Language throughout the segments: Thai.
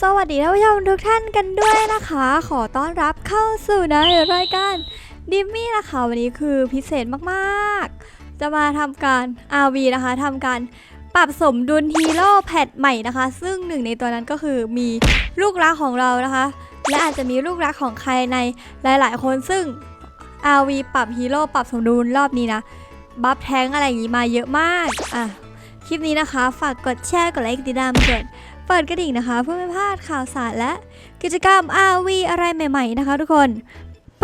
สวัสดีท่านผู้ชมทุกท่านกันด้วยนะคะ ขอต้อนรับเข้าสู่ในรายการดิมมี่นะคะวันนี้คือพิเศษมากๆ จะมาทำการ RV นะคะทำการปรับสมดุลฮีโร่แพทใหม่นะคะ ซึ่งหนึ่งในตัวนั้นก็คือมีลูกรักของเรานะคะ และอาจจะมีลูกรักของใครในหลาย ๆ คนซึ่ง RV ปรับฮีโร่ปรับสมดุลรอบนี้นะ บัฟแท้งอะไรอย่างนี้มาเยอะมาก อะ คลิปนี้นะคะ ฝากกดแชร์ กดไลค์ กดติดตาม กดเปิดกระดิ่งนะคะ เพื่อไม่พลาดข่าวสารและกิจกรรม RV อะไรใหม่ ๆ นะคะทุกคน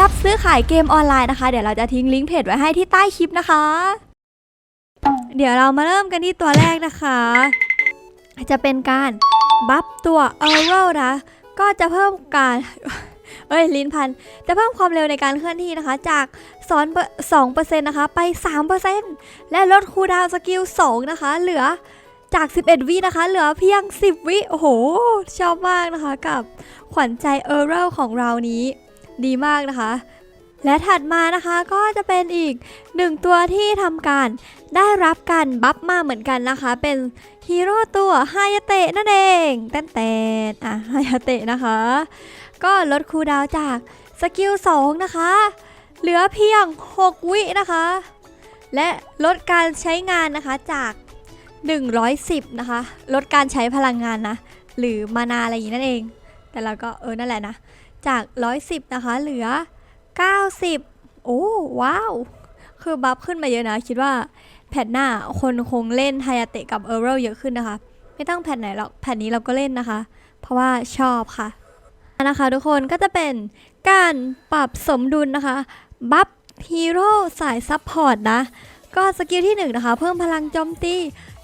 รับซื้อขายเกมออนไลน์นะคะ เดี๋ยวเราจะทิ้งลิงก์เพจไว้ให้ที่ใต้คลิปนะคะ เดี๋ยวเรามาเริ่มกันที่ตัวแรกนะคะ จะเป็นการบัฟตัวเออร์เรนะก็จะเพิ่มการเอ้ยลิ้นพันจะเพิ่มความเร็วในการเคลื่อนที่นะคะ จาก2 2%นต์นะคะไป3%และลดคูลดาวน์สกิล2นะคะ เหลือจาก 11 วินะคะ เหลือเพียง 10 วิโอ้โห ชอบมากนะคะกับขวัญใจเออร์เรของเรานี้ ดีมากนะคะ และถัดมานะคะก็จะเป็นอีกหนึ่งตัวที่ทำการได้รับการบัฟมาเหมือนกันนะคะ เป็นฮีโร่ตัวฮายาเตะนั่นเองแตนแตนอะฮายาเตะนะคะ ก็ลดคูดาวจากสกิล2นะคะ เหลือเพียง 6 วินะคะ และลดการใช้งานนะคะจาก 110 นะคะ ลดการใช้พลังงานนะ หรือมานาอะไรอย่างนี้นั่นเอง แต่เราก็เออนั่นแหละนะ จาก 110 นะคะ เหลือ 90 โอ้ว้าว คือบัฟขึ้นมาเยอะนะ คิดว่าแพทหน้าคนคงเล่นไฮยาเตะกับเออร์เรลเยอะขึ้นนะคะ ไม่ต้องแพทไหนหรอก แพทนี้เราก็เล่นนะคะ เพราะว่าชอบค่ะนะคะทุกคนก็จะเป็นการปรับสมดุลนะคะ บัฟฮีโร่สายซับพอร์ตนะ ก็สกิลที่1นะคะ เพิ่มพลังโจมตี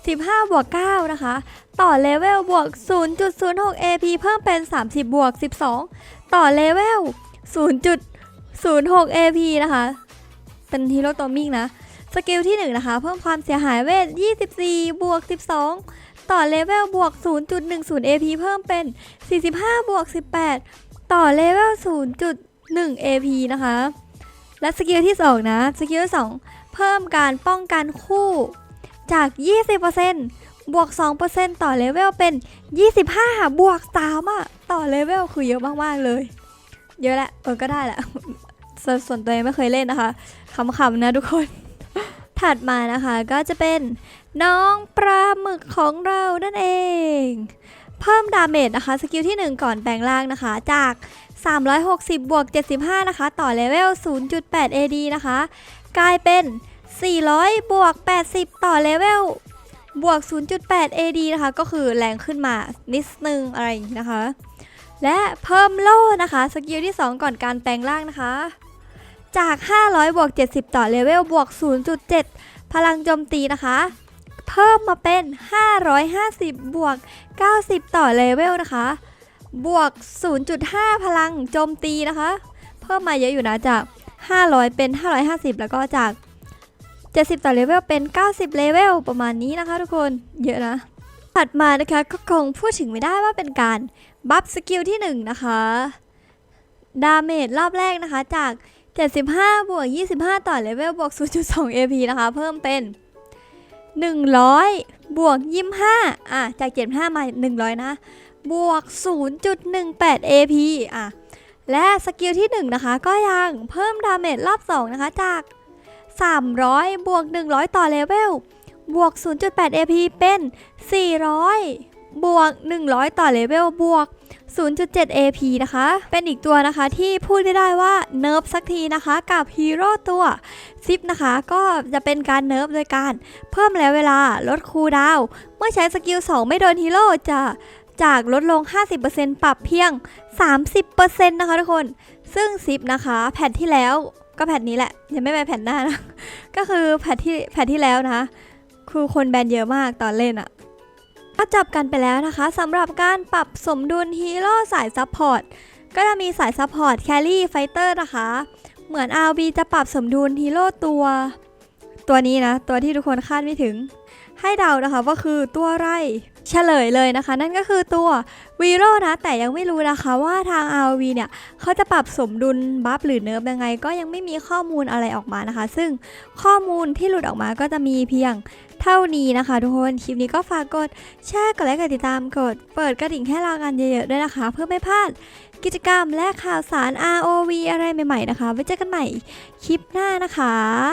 15 บวก 9 นะคะ ต่อเลเวลบวก 0.06 AP เพิ่มเป็น 30 บวก 12 ต่อเลเวล0.06 AP นะคะ เป็นฮีโร่ตัวมิ่งนะ สกิลที่ 1 นะคะ เพิ่มความเสียหายเวท 24 บวก 12 ต่อเลเวลบวก 0.10 AP เพิ่มเป็น 45 บวก 18 ต่อเลเวล0.1 AP นะคะ และสกิลที่ 2 นะ สกิลที่ 2 เพิ่มการป้องกันคู่ จาก 20%บวก 2%ต่อเลเวลเป็น 25 บวก3อะต่อเลเวลคือเยอะมาก ๆ เลย เยอะแหละเออก็ได้แหละส่วนส่วนตัวเองไม่เคยเล่นนะคะขำๆนะทุกคน ถัดมานะคะก็จะเป็นน้องปลาหมึกของเรานั่นเอง เพิ่มดาเมจนะคะ สกิลที่ 1 ก่อนแปลงร่างนะคะ จาก 360 บวก 75 นะคะ ต่อเลเวล 0.8 AD นะคะ กลายเป็น 400 บวก 80 ต่อเลเวล บวก 0.8 AD นะคะ ก็คือแรงขึ้นมานิดนึงอะไรอย่างนี้นะคะ และเพิ่มโล่นะคะ สกิลที่ 2 ก่อนการแปลงร่างนะคะ จาก 500 บวก 70 ต่อเลเวล บวก 0.7 พลังโจมตีนะคะ เพิ่มมาเป็น 550 บวก 90 ต่อเลเวลนะคะ บวก 0.5 พลังโจมตีนะคะ เพิ่มมาเยอะอยู่นะจาก 500 เป็น 550 แล้วก็จาก 70 ต่อเลเวลเป็น 90 เลเวลประมาณนี้นะคะทุกคนเยอะนะ ถัดมานะคะก็คงพูดถึงไม่ได้ว่าเป็นการบัฟสกิลที่ 1 นะคะดาเมจรอบแรกนะคะจาก 75 บวก 25 ต่อเลเวลบวก 0.2 AP นะคะ เพิ่มเป็น 100 บวก 25 อะ จาก 75 มา 100 นะ บวก 0.18 AP อะ และสกิลที่ 1 นะคะ ก็ยังเพิ่มดาเมจรอบ 2 นะคะ จาก 300 บวก 100 ต่อเลเวล บวก 0.8 AP เป็น 400 บวก 100 ต่อเลเวล บวก 0.7 AP นะคะ เป็นอีกตัวนะคะที่พูดได้ได้ว่าเนิร์ฟสักทีนะคะกับฮีโร่ตัวซิปนะคะ ก็จะเป็นการเนิร์ฟโดยการเพิ่มระยะเวลาลดคูลดาวเมื่อใช้สกิล 2 ไม่โดนฮีโร่จะจากลดลง 50%ปรับเพียง 30%นะคะทุกคน ซึ่งซิปนะคะ แผ่นที่แล้ว ก็แผ่นนี้แหละยังไม่ไปแผ่นหน้านะ ก็คือแผ่นที่แผ่นที่แล้วนะคือคนแบนเยอะมากตอนเล่นอะก็จบกันไปแล้วนะคะสำหรับการปรับสมดุลฮีโร่สายซัพพอร์ตก็จะมีสายซัพพอร์ตแครี่ไฟเตอร์นะคะ เหมือน RB จะปรับสมดุลฮีโร่ตัว ตัวนี้นะ ตัวที่ทุกคนคาดไม่ถึง ให้เดานะคะว่าคือตัวอะไรเฉลยเลยนะคะ นั่นก็คือตัววีโร่นะ แต่ยังไม่รู้นะคะว่าทาง RV เนี่ยเขาจะปรับสมดุลบัฟหรือเนิร์ฟยังไง ก็ยังไม่มีข้อมูลอะไรออกมานะคะ ซึ่งข้อมูลที่หลุดออกมาก็จะมีเพียงเท่านี้นะคะ ทุกคน คลิปนี้ก็ฝากกดแชร์กดไลค์กดติดตามกด เปิดกระดิ่งให้เรากันเยอะๆด้วยนะคะ เพื่อไม่พลาดกิจกรรมและข่าวสาร ROV อะไรใหม่ๆนะคะ ไว้เจอกันใหม่คลิปหน้านะคะ